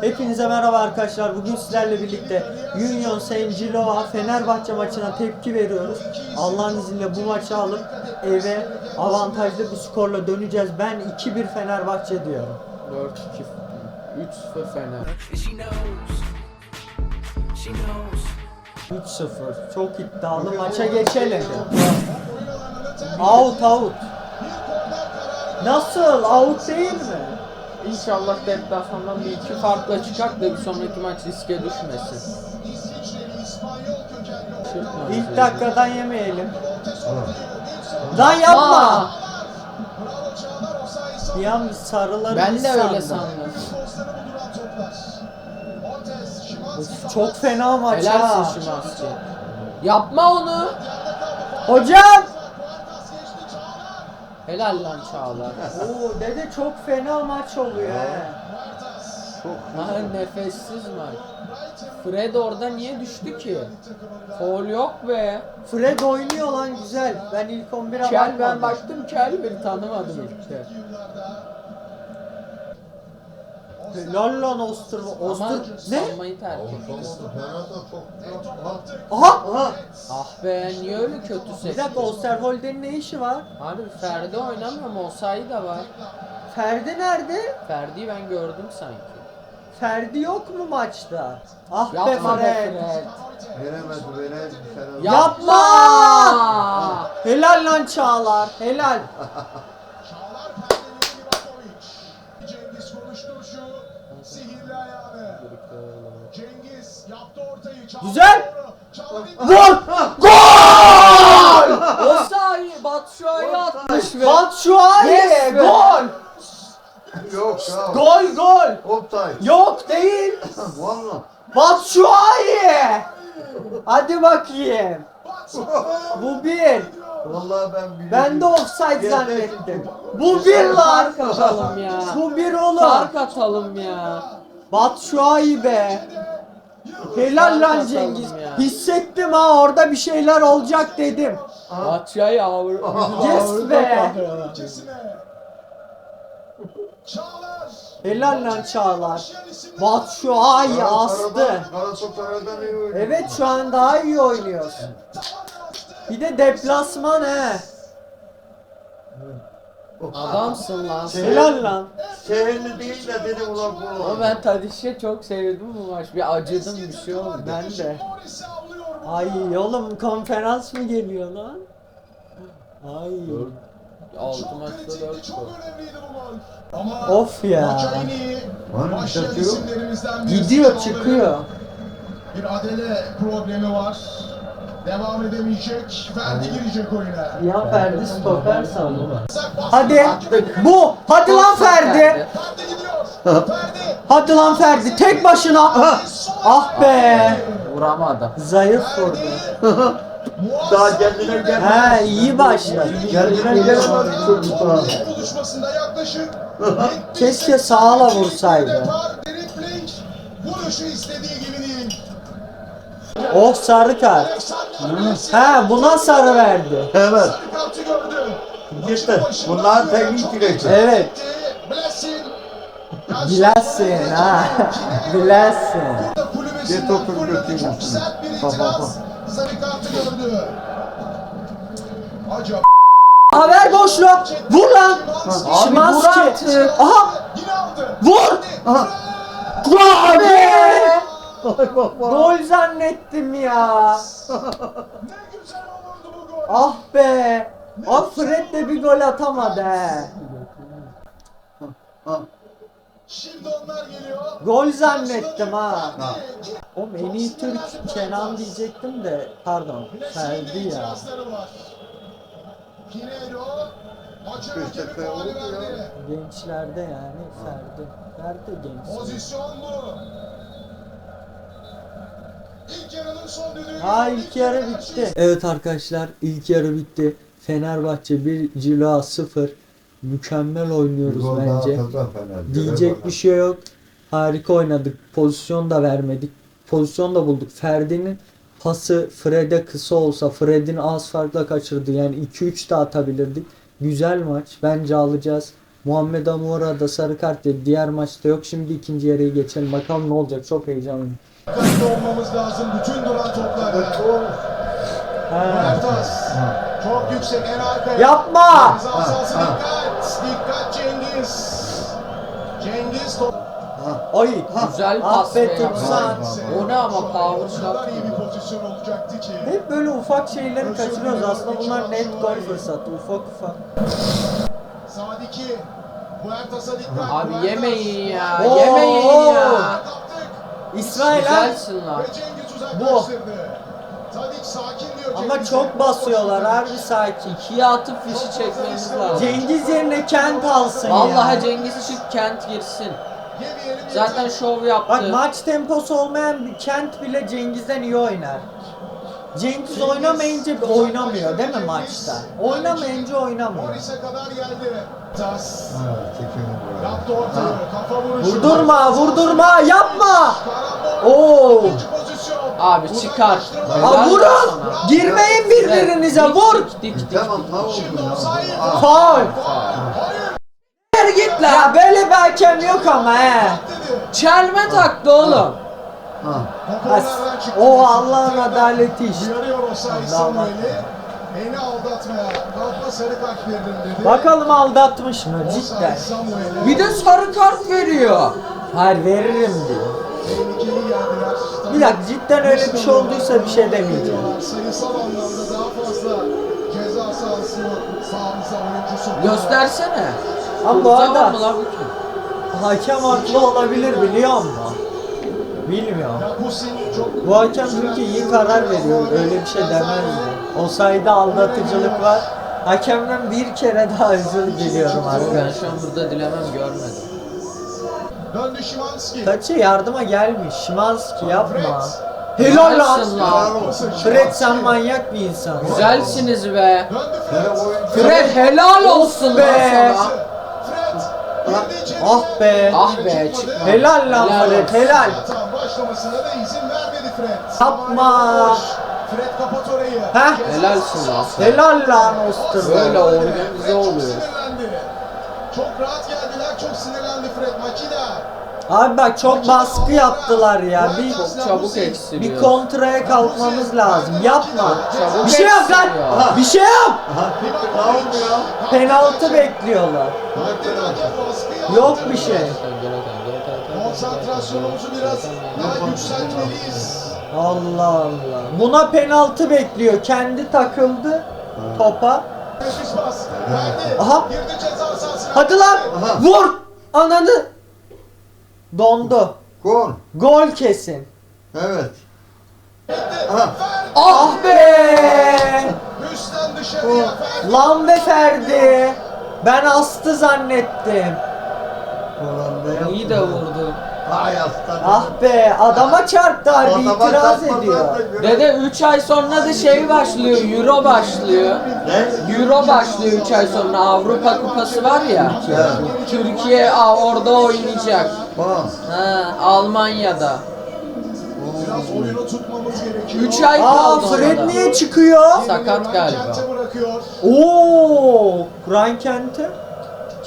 Hepinize merhaba arkadaşlar. Bugün sizlerle birlikte Union Saint Gilloa Fenerbahçe maçına tepki veriyoruz. Allah'ın izniyle bu maçı alıp eve avantajlı bir skorla döneceğiz. Ben 2-1 Fenerbahçe diyorum. 4-2 3-0 Fener. She knows. She knows. 3-0. Çok iddialı. Maça geçelim. Out out. Nasıl? Out değil mi? İnşallah deplasmandan bir iki farkla çıkar da bir sonraki maç riske düşmesin. İlk dakikadan yemeyelim. Lan yapma. Aa, Bir an sarıları Ben de öyle sandım. çok fena maç ha. Helalsin Şimanski. Yapma onu. Hocam! Helal lan Çağlar. Oo dede çok fena maç oluyor he. Ha nefessiz maç. Fred orada niye düştü ki? Foul yok be. Fred oynuyor lan güzel. Ben ilk 11'e Kel ben bakmadım. baktım Kel bir tanımadım ilk de. Helal lan Oster. Ama Oster ne? sanmayı terk etti. Aha! Aha! Ah be niye öyle kötü Bir sekti? dakika Osterwolde'nin ne işi var? Harbi Ferdi oynamıyor mu? Osayi da var. Ferdi nerede? Ferdi'yi ben gördüm sanki. Ferdi yok mu maçta? Ah be Yapma be Fred. Fred. Veremez, veremez. Yapma! Yapma! Helal lan Çağlar. Helal. Güzel. Vur! Gol! Osayi Batshuayi atmış be. Batshuayi! Yes be. Gol! Yok ya. Gol gol! Offside. Yok değil. Valla. Batshuayi! Hadi bakayım. Bu bir. Vallahi ben biliyorum. Ben de offside zannettim. Bu bir lan. Fark atalım ya. Bu bir oğlum. Fark atalım ya. Batshuayi be. Helal lan Cengiz. ya. Hissettim ha orada bir şeyler olacak dedim. Batshuayi ağır. Yes be. Helal lan Çağlar. Batshuayi astı. Evet şu an daha iyi oynuyorsun. Bir de deplasman he. Adamsın lan. Helal lan. Şehirli değil de dedim ulan bu. Ama ben Tadiş'e çok sevdim bu maç. Bir acıdım bir şey oldu. Ben de. Ay oğlum konferans mı geliyor lan? Ay. Altı Çok maçta kritikti, dört çok gol. önemliydi bu gol. Ama Of ya. maça en iyi Var mı? başlayan yok. isimlerimizden birisi Gidiyor çıkıyor. Bir adele problemi var. Devam edemeyecek. Ferdi girecek oyuna. Ya Ferdi stoper sandım. Hadi. Bu. Hadi lan Ferdi. Ferdi gidiyor. Ferdi. Hadi lan Ferdi. Tek başına. Ah be. Vuramadım. Zayıf vurdu. Daha kendine gel. He iyi başladı. Kendine buluşmasında yaklaşık Keşke sağla vursaydı. Oh sarı kart. He buna sarı verdi. Evet. Gitti. Bunlar teknik direktör. Evet. Blessing. Bilesin ha. Bilesin. Bir topu bir Bak, bak, itiraz. Sarı kartı gördü. Acaba Ha ver boşluk. Vur lan. Şimanski Abi vur. Aha. Vur. Aha. Gol. Ay zannettim ya. Ne güzel olurdu bu gol. Ah be. Ah Fred de bir gol atamadı he. Ha. Şimdi onlar geliyor. Gol zannettim ha. Ha. Oğlum en iyi Türk Kenan diyecektim de pardon Ferdi ya. Gençlerde yani Ferdi. Ferdi genç. Pozisyon bu. İlk yarının son düdüğü. Ha ilk yarı bitti. Evet arkadaşlar ilk yarı bitti. Fenerbahçe 1 Cila 0. Mükemmel oynuyoruz Gol daha bence. Diyecek bir şey yok. Harika oynadık. Pozisyon da vermedik. Pozisyon da bulduk. Ferdi'nin pası Fred'e kısa olsa Fred'in az farkla kaçırdı. Yani 2-3 de atabilirdik. Güzel maç. Bence alacağız. Muhammed Amora da sarı kart yedi. Diğer maçta yok. Şimdi ikinci yarıya geçelim. Bakalım ne olacak. Çok heyecanlıyım. Dikkatli olmamız lazım bütün duran toplarda. Mertas. Çok yüksek en arkaya. Yapma! Ceza sahası dikkat. Dikkat Cengiz. Cengiz top. Ay. Güzel pas be Affet ya. O ne ama power O kadar shot iyi bir pozisyon olacaktı ki. Hep böyle ufak şeyleri kaçırıyoruz. Aslında bunlar net gol fırsatı. Ufak ufak. Sağdaki. Huertas'a dikkat. Abi Huertas. yemeyin ya. Oo. Yemeyin ya. Kaptık. İsmail ha. Güzelsin lan. Ve Cengiz uzaklaştırdı. Tadic sakin diyor Ama çok basıyorlar. Harbi sakin. İkiye atıp fişi çekmemiz lazım. Cengiz yerine Kent alsın ya. Vallahi Cengiz için Kent girsin. Zaten şov Bak yaptı. maç temposu olmayan bir Kent bile Cengiz'den iyi oynar. Cengiz oynamayınca oynamıyor değil mi maçta? Oynamayınca oynamıyor. Evet. Vurdurma, vurdurma, yapma. Oo. Abi çıkar. Ha vurun. Girmeyin birbirinize vur. Dik dik dik. Tamam ne oldu ya? Faul. Git lan. Ya böyle bir hakem yok ama he. Çelme taktı oğlum. Topu As-? O Allah'ın adaleti işte. Uyarıyor offside Allah Samuel'i. Beni aldatmaya kalkma sarı kart veririm dedi. Bakalım aldatmış mı cidden. Bir de sarı kart veriyor. Hayır veririm diyor. Bir dakika cidden öyle bir şey olduysa bir şey demeyeceğim. Sayısal anlamda daha fazla ceza sahası sahamıza oyuncusu. Göstersene. Ama bu arada hakem haklı olabilir biliyor musun? Bilmiyorum. Bu hakem çünkü iyi karar veriyor. Öyle bir şey demezdi. O sayıda aldatıcılık var. Hakemden bir kere daha özür diliyorum Ben arkadaşlar. şu an burada dilemem görmedim. döndü Şimanski. Kaçı yardıma gelmiş. Şimanski yapma. Helal Helalsin lan. lan. Fred sen manyak bir insan. Güzelsiniz be. Döndü Fred. helal olsun be. lan sana. Ah be. Ah be çıkma. Helal lan Helal Fred olsun. helal. Başlamasına da izin vermedi Fred. Yapma. Fred kapat orayı. Heh. Ceza Helalsin lan. Helal lan Osterwald. Böyle organize Fred çok oluyor. sinirlendi. Çok rahat geldiler, çok sinirlendi Fred. Makina. Abi bak çok baskı yaptılar ya. Bir Çok çabuk eksiliyor. bir kontraya kalkmamız lazım. Yapma. Çabuk Bir şey yap lan. eksiliyor. Bir şey yap. Penaltı bekliyorlar. Yok bir şey. Konsantrasyonumuzu biraz daha yükseltmeliyiz. Allah Allah. Buna penaltı bekliyor. Kendi takıldı topa. Nefis pas. Verdi. Aha. Girdi ceza sahasına. Hadi lan. Vur. Ananı. Dondu. Gol. Gol kesin. Evet. Aha. Ferdi. Ah be. Üstten dışarıya Ferdi. Lan be Ferdi. Ben astı zannettim. Ulan. İyi de vurdu. Ay aslan. Ah be adama çarptı harbi Adama itiraz ediyor. da Dede 3 ay sonra da şey başlıyor. Euro başlıyor. Ne? Euro başlıyor 3 ay sonra. Avrupa Kupası var ya. Türkiye aa, orada oynayacak. Bak. Ha, Almanya'da. Biraz oyunu tutmamız gerekiyor. 3 ay Aa kaldı Fred orada. niye çıkıyor? Sakat galiba. Kent'e bırakıyor. Oo, Kur'an kenti.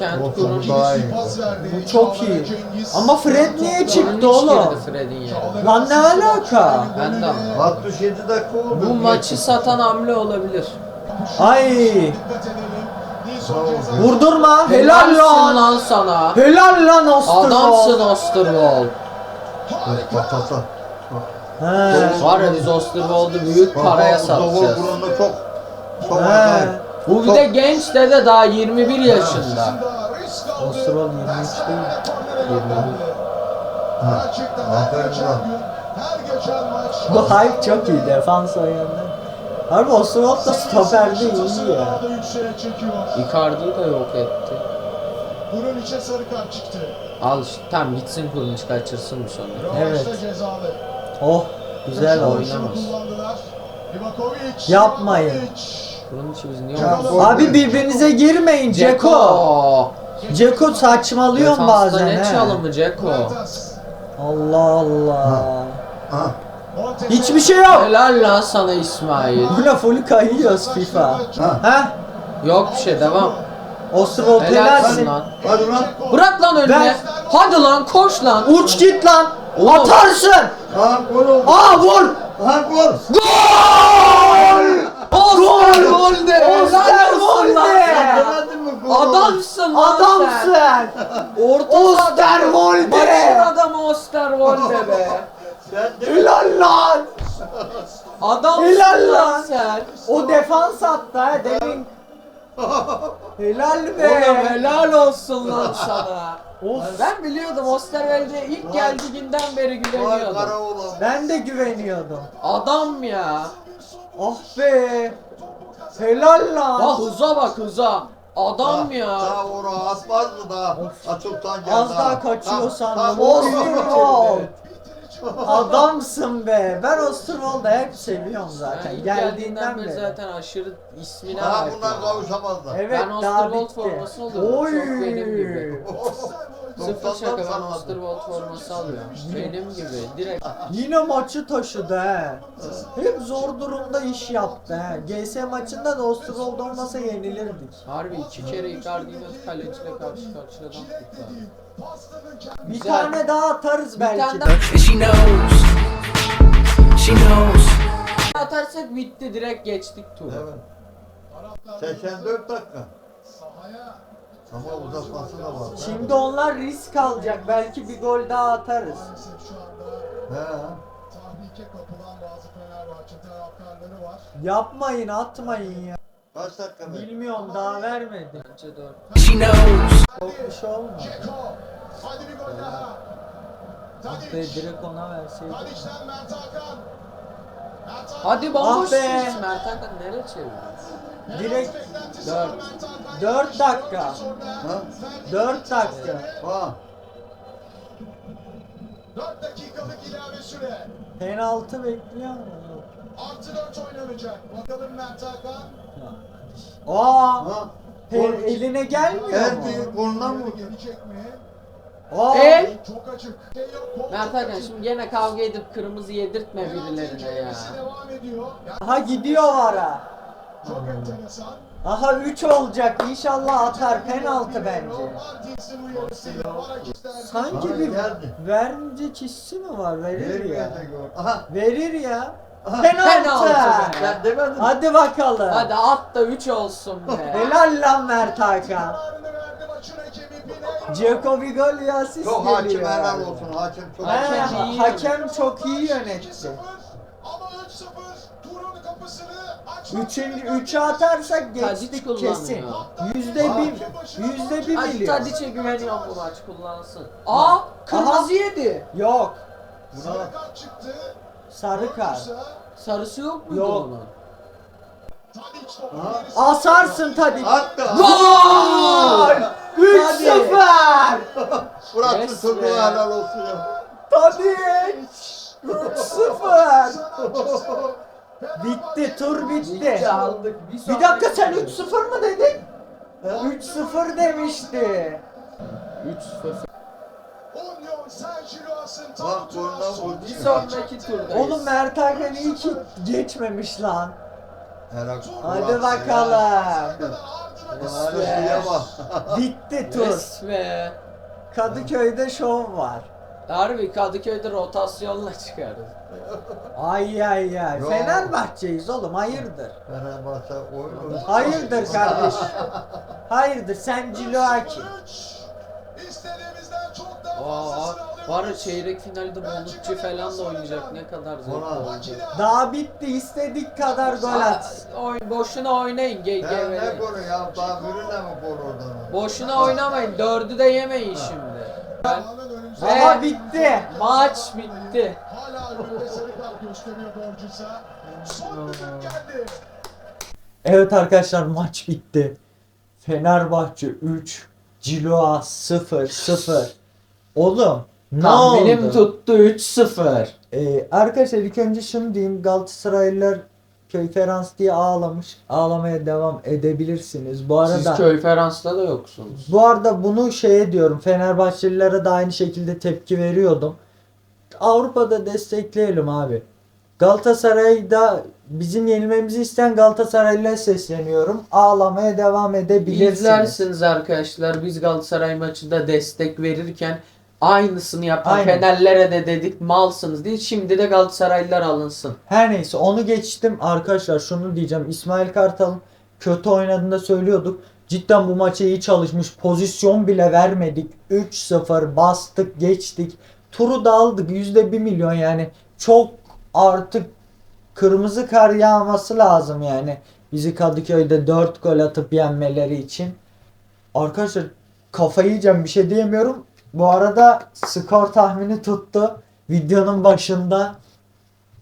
Kent Olsun, kurun. daha iyi. Bir pas verdi. Bu çok iyi. Cengiz. Ama Fred niye çıktı oğlum? Fred'in yerine. Lan ne alaka? Ben de anlamadım. 67 dakika oldu. Bu maçı satan hamle olabilir. Ay. Vurdurma. Helal Helalsin lan. lan sana. Helal lan Adamsın Osterwald. Osterwald. Patata. He. Var ya biz Osterwald'u büyük paraya satacağız. Burunda çok çok He. acayip. Bu bir de genç dede daha 21 yaşında. Osterwald 23 değil. Ha. Aferin lan. geçen maç. Bu hype çok iyi defans oyunda. Harbi Osterwald da stoperde iyi ya. Icardi'yi de yok etti. Bunun içe sarı kart çıktı. Al işte tam gitsin Kulunç kaçırsın bu sonra. Evet. Oh güzel. Livakovic. Yapmayın. Livakovic. Kulunç biz niye Ya, oynuyoruz? Abi birbirinize girmeyin Ceko. Ceko. Defansta bazen ne he. çalımı Ceko? Allah Allah. Ha. Hiçbir şey yok. Helal lan sana İsmail. Buna full kayıyoruz FIFA. Ha. Ha? Yok bir şey devam. Osterwold Helalsin helalsin. lan. Hadi lan. Bırak lan önüne. Ver. Hadi lan koş lan. Uç git lan. Oğlum. Atarsın. Ha gol oldu. Aa vur. Ha gol. Osterwolde. Demedin mi gol oldu? Adamsın lan sen. Adamsın. Orta Maçın Osterwolde. adamı Osterwolde be. Sen de Helal lan. Adamsın Helal lan sen. O defans attı ha demin. Helal Oğlum be. helal olsun lan sana. Of. Ben biliyordum Osterwolde ilk geldiği günden beri Vay güveniyordum. kara oğlan. Ben de güveniyordum. Adam ya. Ah be. Helal lan. Bak hıza bak hıza. Adam ya. Daha onu atmazdı daha. Açıktan geldi. Az daha ha. kaçıyor sandım. Osterwold. Adamsın be. Ben Osterwold'u hep seviyorum zaten. Yani Geldiğinden beri zaten aşırı ismine Ha bak bunlar ya. kavuşamazlar. Evet Ben daha Osterwold bitti. forması alıyorum. Oy. Çok benim gibi. Sıfır 90'dan şaka ben salladı. Osterwold forması alıyorum. Benim gibi direkt. Yine maçı taşıdı he. Hep zor durumda iş yaptı he. GS maçında da Osterwold olmasa yenilirdik. Harbi iki kere Icardi'yle kaleciyle karşı karşıya tuttu. Bir Güzel. tane daha atarız belki tane daha she knows. She knows. atarsak bitti direkt geçtik turu. Evet. 84 dakika. Ama uzatması da var. Şimdi onlar risk alacak. Belki bir gol daha atarız. He. Tahrike kapılan bazı Fenerbahçe taraftarları var. Yapmayın atmayın ya. Kaç dakika be? Bilmiyorum daha vermedi. Bence dört. She knows. Çok bir şey olmadı. Ceko. Hadi bir gol daha. Ah be Tadic. direkt ona verseydi. Tadic'den Mert Hakan. Mert Hakan. Hadi bomboş Ah be. Mert Hakan nereye çeviriyor? Direkt Beklentisi Dört. var Mert Hakan. 4 dakika. Ha? 4 dakika. Ha. 4 dakikalık ilave süre. Penaltı bekliyor mu? Artı 4 oynanacak. Bakalım Mert Hakan. Aa! Ha. pe- eline gelmiyor mu? Evet, burnundan mı? Gelecek mi? Aa! El! Çok açık. Şey yok, kol Mert çok Hakan açık. şimdi gene kavga edip kırmızı yedirtme Penaltı birilerine ya. incelemesi devam ediyor. Yani Aha gidiyor vara. Çok enteresan. Aha 3 olacak. İnşallah atar. Penaltı bence. Sanki bir geldi. verince hissi mi var? Verir ya. Aha. Verir ya. Penaltı. Ben demedim. Hadi bakalım. Hadi at da 3 olsun be. Helal lan Mert Hakan. Bir gol ya asist Yok hakim geliyor. helal olsun. Hakim çok He, Hakem iyi hakem çok iyi 2-0 yönetti. Ama 3-0 turun kapısını açmak Üçüncü, üzere. üçü atarsak geçtik kullanıyor. kesin. Yüzde bir, yüzde bir Hadi milyon. Tadic'e güveniyorum bu maç kullansın. Aa kırmızı yedi. Yok, Sarı kart çıktı. sarı kart. Sarısı yok muydu Yok. onun? Topu Ha? Asarsın Tadic. Attı. Gol! 3-0! Bıraktı Yes çocuğu be. helal olsun ya. Tadic! 3-0! Bitti, tur bitti. aldık. Bir dakika sen 3-0 mı dedin? 3-0 demişti. 3-0. Union Saint-Gillois'ın Bak tabutu golden son vurdu. Bir bir sonraki turdayız. Oğlum Mert Hakan iyi ki geçmemiş lan. Helal. Hadi bakalım. Suya bak. Bitti tur. Kadıköy'de şov var. Harbi Kadıköy'de rotasyonla çıkarız. Ay ay ay. Yo. Fenerbahçeyiz oğlum hayırdır? Fenerbahçe oyunu. Hayırdır kardeş? Hayırdır sen Ciloaki. İstediğimizden çok daha Aa, var ya çeyrek finalde Bollukçu falan da oynayacak ne kadar zevkli olacak. Daha bitti istedik kadar gol at. oy, boşuna oynayın ge ne geverin. golü ya? Daha birine mi gol oradan? Boşuna oynamayın dördü de yemeyin şimdi. Ben, Ve- Ama bitti. maç bitti. Hala önünde sarı kart gösteriyor Borcusa. Son düdük geldi. Evet arkadaşlar maç bitti. Fenerbahçe 3, Ciloa 0 0. Oğlum ne Tahminim oldu? tuttu 3-0. Ee, arkadaşlar ilk önce şunu diyeyim. Galatasaraylılar köy Ferans diye ağlamış. Ağlamaya devam edebilirsiniz. Bu arada Siz köy Ferans'ta da yoksunuz. bu arada bunu şeye diyorum. Fenerbahçelilere de aynı şekilde tepki veriyordum. Avrupa'da destekleyelim abi. Galatasaray'da bizim yenilmemizi isteyen Galatasaraylı'ya sesleniyorum. Ağlamaya devam edebilirsiniz. İzlersiniz arkadaşlar. Biz Galatasaray maçında destek verirken aynısını yapan Aynen. Fenerlere de dedik malsınız diye. Şimdi de Galatasaraylılar alınsın. Her neyse onu geçtim. Arkadaşlar şunu diyeceğim. İsmail Kartal'ın kötü oynadığında söylüyorduk. Cidden bu maçı iyi çalışmış. Pozisyon bile vermedik. 3-0 bastık geçtik. Turu da aldık. %1 milyon yani. Çok artık kırmızı kar yağması lazım yani. Bizi Kadıköy'de 4 gol atıp yenmeleri için. Arkadaşlar kafayı yiyeceğim bir şey diyemiyorum. Bu arada skor tahmini tuttu. Videonun başında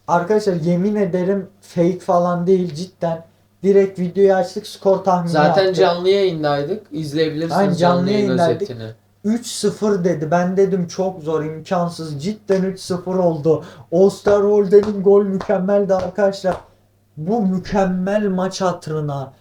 Arkadaşlar yemin ederim fake falan değil cidden. Direkt videoyu açtık skor tahmini Zaten yaptık. canlı yayındaydık. İzleyebilirsiniz Aynen, canlı, canlı yayın yayındaydık. özetini. 3-0 dedi. Ben dedim çok zor, imkansız. Cidden 3-0 oldu. Osterwolde'nin gol mükemmeldi arkadaşlar. Bu mükemmel maç hatırına,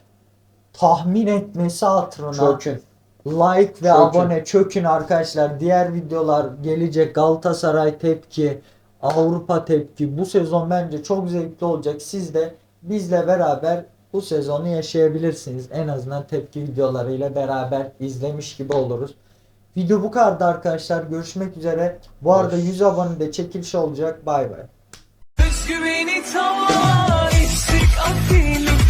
tahmin etmesi hatırına. Çökün. Like ve Çökün. abone çökün arkadaşlar. Diğer videolar gelecek. Galatasaray tepki, Avrupa tepki. Bu sezon bence çok zevkli olacak. Siz de bizle beraber bu sezonu yaşayabilirsiniz. En azından tepki videolarıyla beraber izlemiş gibi oluruz. Video bu kadardı arkadaşlar. Görüşmek üzere. Bu arada 100 abone de çekiliş olacak. Bay bay. Özgüveni tavan eksik